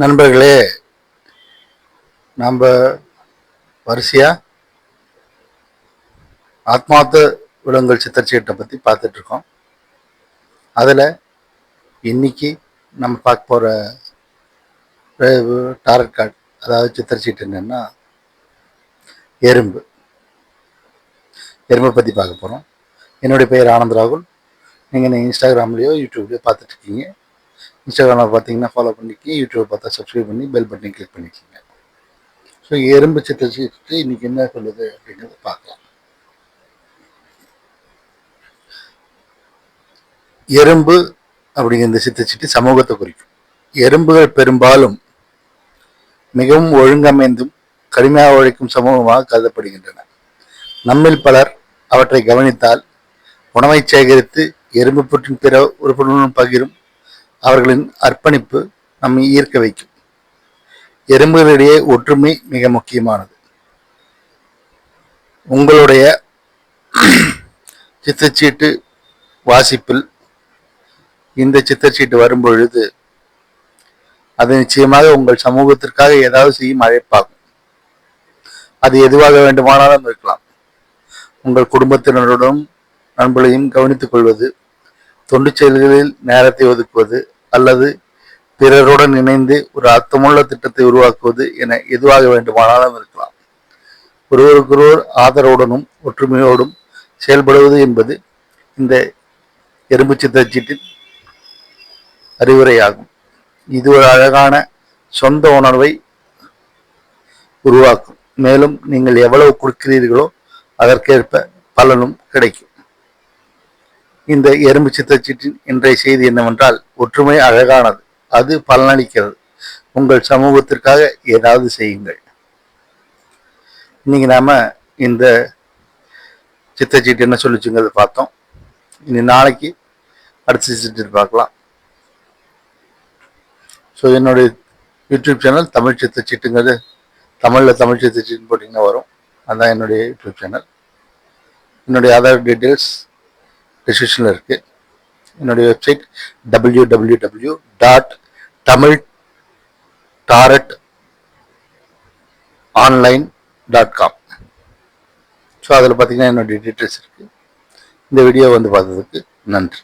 நண்பர்களே நம்ம வரிசையாக ஆத்மார்த்த விலங்குகள் சித்திரச்சீட்டை பற்றி பார்த்துட்ருக்கோம். அதில் இன்னைக்கு நம்ம பார்க்க போகிற டாரட் கார்டு அதாவது சித்திரச்சீட்டு என்னென்னா எறும்பு. எறும்பை பற்றி பார்க்க போகிறோம் என்னுடைய பெயர் ஆனந்த் ராகுல். நீங்கள் இன்ஸ்டாகிராம்லேயோ யூடியூப்லேயோ பார்த்துட்ருக்கீங்க. இன்ஸ்டாகிராமில் பார்த்தீங்கன்னா ஃபாலோ பண்ணிக்கி யூடியூப் பார்த்தா சப்ஸ்கிரைப் பண்ணி பெல் பட்டனை கிளிக் பண்ணிக்கோங்க. ஸோ எறும்பு சித்திரச்சீட்டு இன்னைக்கு என்ன சொல்லுது அப்படிங்கிறத பார்க்கலாம். எறும்பு அப்படிங்கிற இந்த சித்திரச்சீட்டு சமூகத்தை குறிக்கும். எறும்புகள் பெரும்பாலும் மிகவும் ஒழுங்கமைந்தும் கடுமையாக உழைக்கும் சமூகமாக கருதப்படுகின்றன. நம்மில் பலர் அவற்றை கவனித்தால் உணவை சேகரித்து எறும்பு புற்றின் பிற உறுப்பினருடன் பகிரும் அவர்களின் அர்ப்பணிப்பு நம்மை ஈர்க்க வைக்கும். எறும்புகளிடையே ஒற்றுமை மிக முக்கியமானது. உங்களுடைய சித்தச்சீட்டு வாசிப்பில் இந்த சித்தச்சீட்டு வரும்பொழுது அது நிச்சயமாக உங்கள் சமூகத்திற்காக ஏதாவது செய்யும் அழைப்பாகும். அது எதுவாக வேண்டுமானாலும் இருக்கலாம். உங்கள் குடும்பத்தினருடன் நண்பர்களையும் கவனித்துக் கொள்வது தொண்டு செயல்களில் நேரத்தை ஒதுக்குவது அல்லது பிறருடன் இணைந்து ஒரு அர்த்தமுள்ள திட்டத்தை உருவாக்குவது என எதுவாக வேண்டுமானாலும் இருக்கலாம். ஒருவருக்கொருவர் ஆதரவுடனும் ஒற்றுமையோடும் செயல்படுவது என்பது இந்த எறும்பு சித்தச்சீட்டின் அறிவுரையாகும். இது ஒரு அழகான சொந்த உணர்வை உருவாக்கும். மேலும் நீங்கள் எவ்வளவு கொடுக்கிறீர்களோ அதற்கேற்ப பலனும் கிடைக்கும். இந்த எறும்பு சித்தச்சீட்டின் இன்றைய செய்தி என்னவென்றால் ஒற்றுமை அழகானது. அது பலனளிக்கிறது. உங்கள் சமூகத்திற்காக ஏதாவது செய்யுங்கள். இன்னைக்கு நாம் இந்த சித்தச்சீட்டு என்ன சொல்லிச்சுங்கிறத பார்த்தோம். இனி நாளைக்கு அடுத்த சித்தச்சீட்டு பார்க்கலாம். ஸோ என்னுடைய யூடியூப் சேனல் தமிழ் சித்தச்சீட்டுங்கிறது தமிழில் தமிழ் சித்தச்சீட்டுன்னு போட்டிங்கன்னா வரும். அதுதான் என்னுடைய யூடியூப் சேனல். என்னுடைய ஆதார் டீட்டெயில்ஸ் டிஸ்கிரிப்ஷனில் இருக்குது என்னுடைய website W W W dot Tamil tarot online dot com so அதில் பார்த்தீங்கன்னா என்னுடைய டீட்டெயில்ஸ் இருக்குது இந்த வீடியோ வந்து பார்த்ததுக்கு நன்றி.